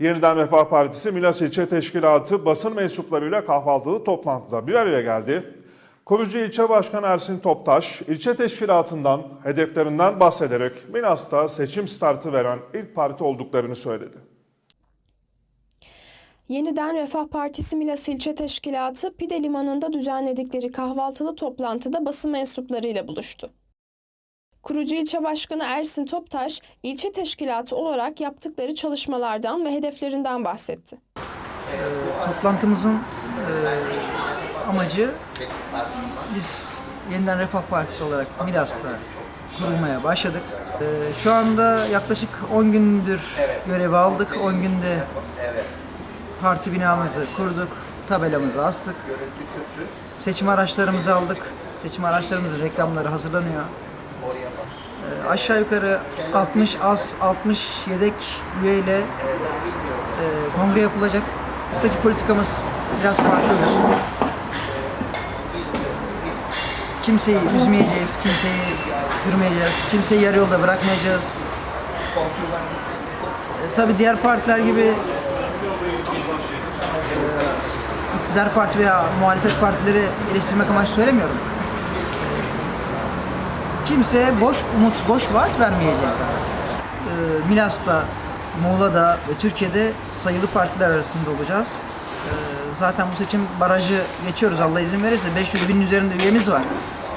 Yeniden Refah Partisi Milas İlçe Teşkilatı basın mensuplarıyla kahvaltılı toplantıda bir araya geldi. Kurucu İlçe Başkanı Ersin Toptaş, ilçe teşkilatından, hedeflerinden bahsederek Milas'ta seçim startı veren ilk parti olduklarını söyledi. Yeniden Refah Partisi Milas İlçe Teşkilatı Pide Limanı'nda düzenledikleri kahvaltılı toplantıda basın mensuplarıyla buluştu. Kurucu ilçe başkanı Ersin Toptaş, ilçe teşkilatı olarak yaptıkları çalışmalardan ve hedeflerinden bahsetti. Toplantımızın e, amacı biz yeniden Refah Partisi olarak Milas'ta kurulmaya başladık. E, şu anda yaklaşık 10 gündür görevi aldık. 10 günde parti binamızı kurduk, tabelamızı astık. Seçim araçlarımızı aldık. Seçim araçlarımızın reklamları hazırlanıyor. E, aşağı yukarı 60 az 60 yedek üyeyle e, kongre yapılacak. Bizdeki politikamız biraz farklıdır. Kimseyi üzmeyeceğiz, kimseyi kırmayacağız, kimseyi yarı yolda bırakmayacağız. E, tabii diğer partiler gibi e, iktidar parti veya muhalefet partileri eleştirmek amaçlı söylemiyorum. Kimseye boş umut, boş vaat vermeyeceğiz. E, Milas'ta, Muğla'da ve Türkiye'de sayılı partiler arasında olacağız. E, zaten bu seçim barajı geçiyoruz Allah izin verirse 500 binin üzerinde üyemiz var.